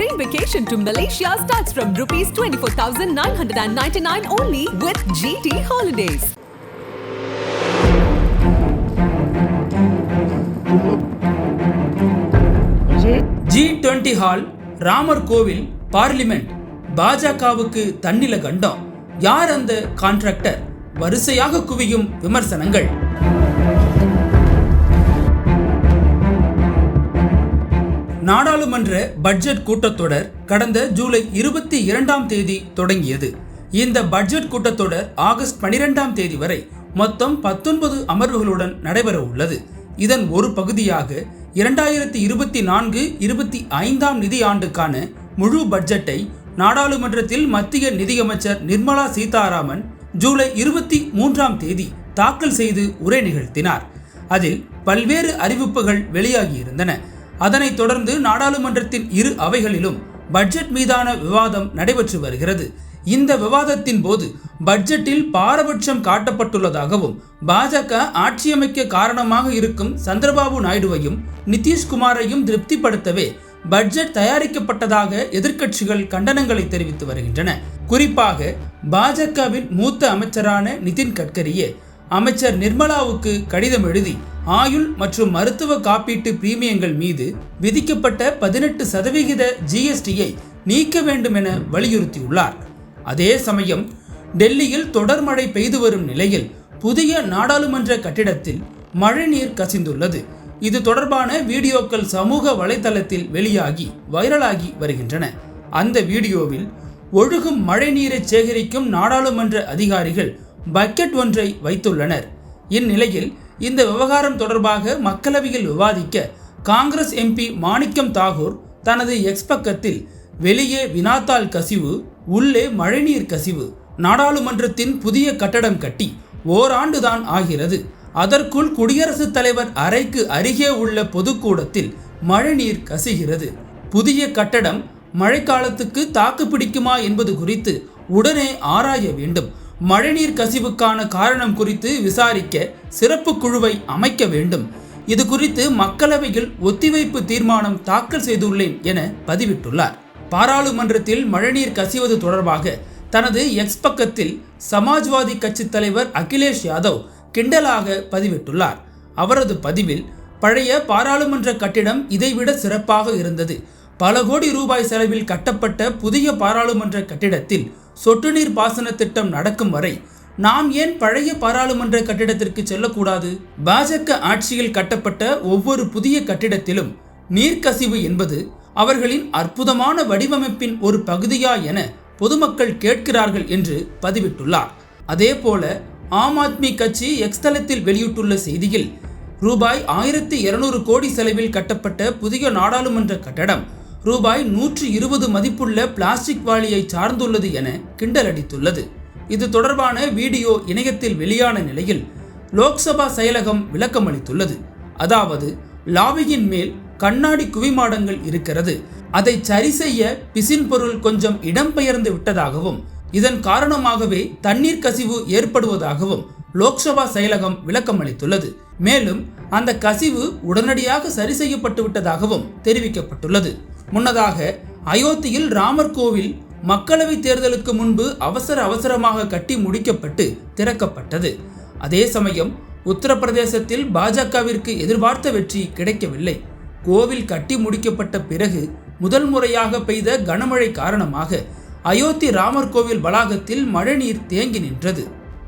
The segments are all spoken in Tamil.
train vacation to Malaysia starts from rupees 24,999 only with GT Holidays. G twenty hall Ramar கோவில் பார்லிமெண்ட் பாஜகவுக்கு தன்னில கண்டம் யார் அந்த கான்ட்ராக்டர் வரிசையாக குவியும் விமர்சனங்கள் நாடாளுமன்ற பட்ஜெட் கூட்டத்தொடர் கடந்த ஜூலை இருபத்தி இரண்டாம் தேதி தொடங்கியது. இந்த பட்ஜெட் கூட்டத்தொடர் ஆகஸ்ட் பனிரெண்டாம் தேதி வரை மொத்தம் பத்தொன்பது அமர்வுகளுடன் நடைபெற உள்ளது. இதன் ஒரு பகுதியாக இரண்டாயிரத்தி இருபத்தி நான்கு இருபத்தி ஐந்தாம் நிதி ஆண்டுக்கான முழு பட்ஜெட்டை நாடாளுமன்றத்தில் மத்திய நிதியமைச்சர் நிர்மலா சீதாராமன் ஜூலை இருபத்தி மூன்றாம் தேதி தாக்கல் செய்து உரை நிகழ்த்தினார். அதில் பல்வேறு அறிவிப்புகள் வெளியாகியிருந்தன. அதனைத் தொடர்ந்து நாடாளுமன்றத்தின் இரு அவைகளிலும் பட்ஜெட் மீதான விவாதம் நடைபெற்று வருகிறது. இந்த விவாதத்தின் போது பட்ஜெட்டில் பாரபட்சம் காட்டப்பட்டுள்ளதாகவும் பாஜக ஆட்சியமைக்க காரணமாக இருக்கும் சந்திரபாபு நாயுடுவையும் நிதிஷ்குமாரையும் திருப்திப்படுத்தவே பட்ஜெட் தயாரிக்கப்பட்டதாக எதிர்க்கட்சிகள் கண்டனங்களை தெரிவித்து வருகின்றன. குறிப்பாக பாஜகவின் மூத்த அமைச்சரான நிதின் கட்கரியே அமைச்சர் நிர்மலாவுக்கு கடிதம் எழுதி ஆயுள் மற்றும் மருத்துவ காப்பீட்டு பிரீமியங்கள் மீது விதிக்கப்பட்ட பதினெட்டு சதவிகித ஜிஎஸ்டியை நீக்க வேண்டும் என வலியுறுத்தியுள்ளார். அதே சமயம் டெல்லியில் தொடர் மழை பெய்து வரும் நிலையில் புதிய நாடாளுமன்ற கட்டிடத்தில் மழைநீர் கசிந்துள்ளது. இது தொடர்பான வீடியோக்கள் சமூக வலைதளத்தில் வெளியாகி வைரலாகி வருகின்றன. அந்த வீடியோவில் ஒழுகும் மழைநீரை சேகரிக்கும் நாடாளுமன்ற அதிகாரிகள் பக்கெட் ஒன்றை வைத்துள்ளனர். இந்நிலையில் இந்த விவகாரம் தொடர்பாக மக்களவையில் விவாதிக்க காங்கிரஸ் எம்பி மாணிக்கம் தாகூர் தனது எக்ஸ் பக்கத்தில் வெளியே வினாத்தாள் கசிவு உள்ளே மழைநீர் கசிவு நாடாளுமன்றத்தின் புதிய கட்டடம் கட்டி ஓராண்டுதான் ஆகிறது. அதற்குள் குடியரசுத் தலைவர் அறைக்கு அருகே உள்ள பொதுக்கூடத்தில் மழைநீர் கசிகிறது. புதிய கட்டடம் மழைக்காலத்துக்கு தாக்கு பிடிக்குமா என்பது குறித்து உடனே ஆராய வேண்டும். மழைநீர் கசிவுக்கான காரணம் குறித்து விசாரிக்க சிறப்பு குழுவை அமைக்க வேண்டும். இது குறித்து மக்களவையில் ஒத்திவைப்பு தீர்மானம் தாக்கல் செய்துள்ளேன் என பதிவிட்டுள்ளார். பாராளுமன்றத்தில் மழைநீர் கசிவது தொடர்பாக தனது எக்ஸ் பக்கத்தில் சமாஜ்வாதி கட்சி தலைவர் அகிலேஷ் யாதவ் கிண்டலாக பதிவிட்டுள்ளார். அவரது பதிவில் பழைய பாராளுமன்ற கட்டிடம் இதைவிட சிறப்பாக இருந்தது. பல கோடி ரூபாய் செலவில் கட்டப்பட்ட புதிய பாராளுமன்ற கட்டிடத்தில் சொட்டு நீர் பாசன திட்டம் நடக்கும் வரை நாம் ஏன் பழைய பாராளுமன்ற கட்டிடத்திற்கு செல்லக்கூடாது? பாஜக ஆட்சியில் கட்டப்பட்ட ஒவ்வொரு புதிய கட்டிடத்திலும் நீர்க்கசிவு என்பது அவர்களின் அற்புதமான வடிவமைப்பின் ஒரு பகுதியா என பொதுமக்கள் கேட்கிறார்கள் என்று பதிவிட்டுள்ளார். அதேபோல ஆம் ஆத்மி கட்சி எக்ஸ்தலத்தில் வெளியிட்டுள்ள செய்தியில் ரூபாய் ஆயிரத்தி இருநூறு கோடி செலவில் கட்டப்பட்ட புதிய நாடாளுமன்ற கட்டடம் ரூபாய் நூற்றி இருபது மதிப்புள்ள பிளாஸ்டிக் வாளியை சார்ந்துள்ளது என கிண்டலடித்துள்ளது இது தொடர்பான வீடியோ இணையத்தில் வெளியான நிலையில் லோக்சபா செயலகம் விளக்கம் அளித்துள்ளது. அதாவது லாவியின் மேல் கண்ணாடி குவிமாடங்கள் இருக்கிறது. அதை சரி செய்ய பிசின் பொருள் கொஞ்சம் இடம்பெயர்ந்து விட்டதாகவும் இதன் காரணமாகவே தண்ணீர் கசிவு ஏற்படுவதாகவும் லோக்சபா செயலகம் விளக்கம் அளித்துள்ளது. மேலும் அந்த கசிவு உடனடியாக சரி செய்யப்பட்டு விட்டதாகவும் தெரிவிக்கப்பட்டுள்ளது. முன்னதாக அயோத்தியில் ராமர் கோவில் மக்களவை தேர்தலுக்கு முன்பு அவசர அவசரமாக கட்டி முடிக்கப்பட்டு திறக்கப்பட்டது. அதே சமயம் உத்தரப்பிரதேசத்தில் பாஜகவிற்கு எதிர்பார்த்த வெற்றி கிடைக்கவில்லை. கோவில் கட்டி முடிக்கப்பட்ட பிறகு முதல் முறையாக பெய்த கனமழை காரணமாக அயோத்தி ராமர் கோவில் வளாகத்தில் மழைநீர் தேங்கி நின்றது.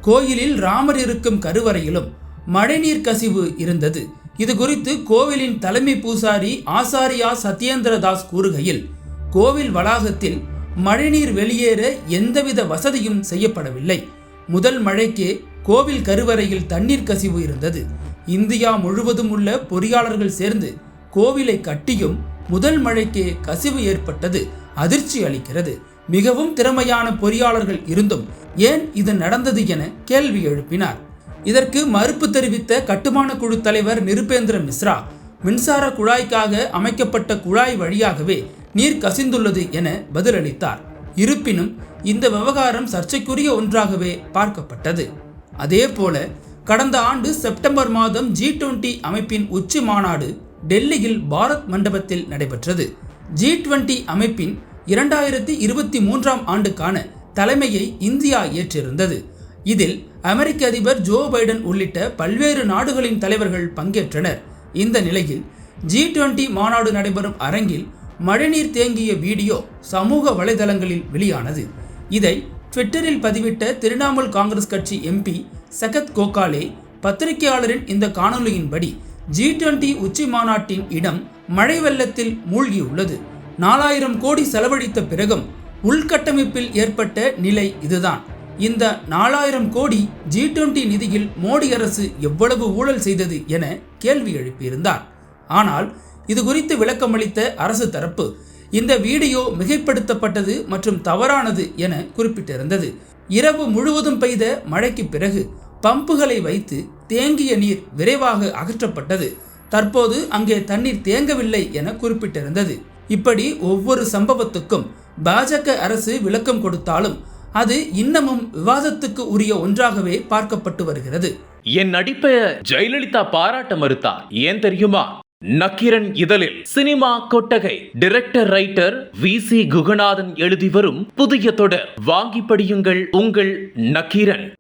கோயிலில் ராமர் இருக்கும் கருவறையிலும் மழைநீர் கசிவு இருந்தது. இது குறித்து கோவிலின் தலைமை பூசாரி ஆசாரியா சத்யேந்திர தாஸ் கூறுகையில் கோவில் வளாகத்தில் மழைநீர் வெளியேற எந்தவித வசதியும் செய்யப்படவில்லை. முதல் மழைக்கே கோவில் கருவறையில் தண்ணீர் கசிவு இருந்தது. இந்தியா முழுவதும் உள்ள பொறியாளர்கள் சேர்ந்து கோவிலை கட்டியும் முதல் மழைக்கே கசிவு ஏற்பட்டது அதிர்ச்சி அளிக்கிறது. மிகவும் திறமையான பொறியாளர்கள் இருந்தும் ஏன் இது நடந்தது என கேள்வி எழுப்பினார். இதற்கு மறுப்பு தெரிவித்த கட்டுமான குழு தலைவர் நிருபேந்திர மிஸ்ரா மின்சார குழாய்க்காக அமைக்கப்பட்ட குழாய் வழியாகவே நீர் கசிந்துள்ளது என பதிலளித்தார். இருப்பினும் இந்த விவகாரம் சர்ச்சைக்குரிய ஒன்றாகவே பார்க்கப்பட்டது. அதே போல கடந்த ஆண்டு செப்டம்பர் மாதம் ஜி டுவெண்டி அமைப்பின் உச்சி மாநாடு டெல்லியில் பாரத் மண்டபத்தில் நடைபெற்றது. ஜி டுவெண்டி அமைப்பின் இரண்டாயிரத்தி இருபத்தி மூன்றாம் ஆண்டுக்கான தலைமையை இந்தியா ஏற்றிருந்தது. இதில் அமெரிக்க அதிபர் ஜோ பைடன் உள்ளிட்ட பல்வேறு நாடுகளின் தலைவர்கள் பங்கேற்றனர். இந்த நிலையில் ஜி டுவெண்டி மாநாடு நடைபெறும் அரங்கில் மழைநீர் தேங்கிய வீடியோ சமூக வலைதளங்களில் வெளியானது. இதை ட்விட்டரில் பதிவிட்ட திரிணாமுல் காங்கிரஸ் கட்சி எம்பி சகத் கோகாலே பத்திரிகையாளரின் இந்த காணொலியின்படி ஜி டுவெண்டி உச்சி மாநாட்டின் இடம் மழை வெள்ளத்தில் மூழ்கியுள்ளது. நாலாயிரம் கோடி செலவழித்த பிறகும் உள்கட்டமைப்பில் ஏற்பட்ட நிலை இதுதான். இந்த நாலாயிரம் கோடி ஜி டுவெண்டி நிதியில் மோடி அரசு எவ்வளவு ஊழல் செய்தது என கேள்வி எழுப்பியிருந்தார். ஆனால் இது குறித்து விளக்கமளித்த அரசு தரப்பு இந்த வீடியோ மிகைப்படுத்தப்பட்டது மற்றும் தவறானது என குறிப்பிட்டிருந்தது. இரவு முழுவதும் பெய்த மழைக்கு பிறகு பம்புகளை வைத்து தேங்கிய நீர் விரைவாக அகற்றப்பட்டது. தற்போது அங்கே தண்ணீர் தேங்கவில்லை என குறிப்பிட்டிருந்தது. இப்படி ஒவ்வொரு சம்பவத்துக்கும் பாஜக அரசு விளக்கம் கொடுத்தாலும் அது இன்னமும் விவாதத்துக்கு உரிய ஒன்றாகவே பார்க்கப்பட்டு வருகிறது. என் நடிப்பை ஜெயலலிதா பாராட்ட மறுத்தா ஏன் தெரியுமா? நக்கீரன் இதழில் சினிமா கொட்டகை. Director writer V C Guhanathan எழுதி வரும் புதிய தொடர். வாங்கி படியுங்கள் உங்கள் நக்கீரன்.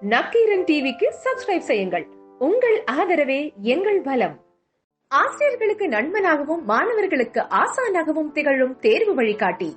நக்கீரன் டிவிக்கு சப்ஸ்கிரைப் செய்யுங்கள். உங்கள் ஆதரவே எங்கள் பலம். ஆசிரியர்களுக்கு நண்பனாகவும் மாணவர்களுக்கு ஆசானாகவும் திகழும் தேர்வு வழிகாட்டி.